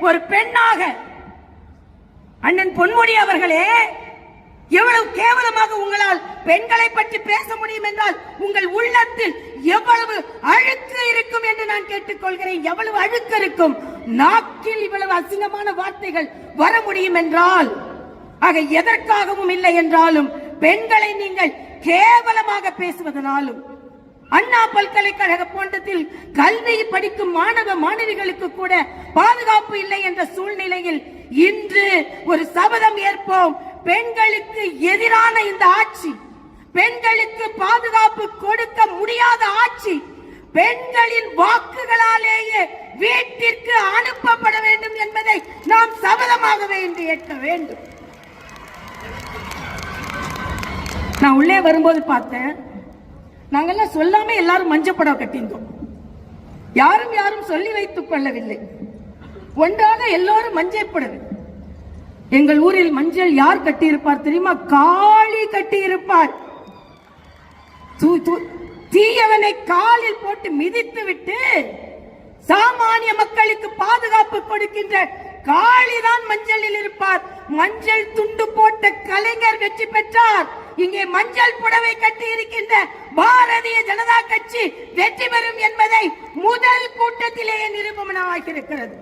ஒரு பெண்ணாக அண்ணன் பொன்முடி அவர்களே எவ்வளவு கேவலமாக உங்களால் பெண்களை பற்றி பேச முடியும் என்றால் உங்கள் உள்ளத்தில் எவ்வளவு அழுக்கு இருக்கும் என்று நான் கேட்டுக்கொள்கிறேன். எவ்வளவு அழுக்கு இருக்கும். நாக்கில் இவ்வளவு அசிங்கமான வார்த்தைகள் வர முடியும் என்றால் ஆக எதற்காகவும் இல்லை என்றாலும் பெண்களை நீங்கள் கேவலமாக பேசுவதனாலும் அண்ணா பல்கலைக்கழக போன்றத்தில் கல்வி படிக்கும் மாணவ மாணவிகளுக்கு கூட பாதுகாப்பு இல்லை என்ற சூழ்நிலையில் இன்று ஒரு சபதம் ஏற்போம். பெண்களுக்கு எதிரான இந்த ஆட்சி பெண்களுக்கு பாதுகாப்பு கொடுக்க முடியாத ஆட்சி பெண்களின் வாக்குகளாலேயே வீட்டிற்கு அனுப்பப்பட வேண்டும் என்பதை நாம் சபதமாகவே இன்று ஏற்க வேண்டும். நான் உள்ளே வரும்போது பார்த்தேன். நாங்கெல்லாம் சொல்லாம எல்லாரும் மஞ்சப்படம் கட்டியிருந்தோம். யாரும் யாரும் சொல்லி வைத்துக் கொள்ளவில்லை. ஒன்றாக எல்லோரும் மஞ்சள் புடவை. எங்கள் ஊரில் மஞ்சள் யார் கட்டியிருப்பார் தெரியுமா? காளி கட்டியிருப்பார். தூ- தூ- தீயவனை காலில் போட்டு மிதித்து விட்டு சாமானிய மக்களுக்கு பாதுகாப்பு கொடுக்கின்ற காளிதான் மஞ்சளில் இருப்பார். மஞ்சள் துண்டு போட்ட கலைஞர் வெற்றி பெற்றார். இங்கே மஞ்சள் புடவை கட்டி இருக்கின்ற பாரதிய ஜனதா கட்சி வெற்றி பெறும் என்பதை முதல் கூட்டத்திலேயே நிரூபணமாகியிருக்கிறது.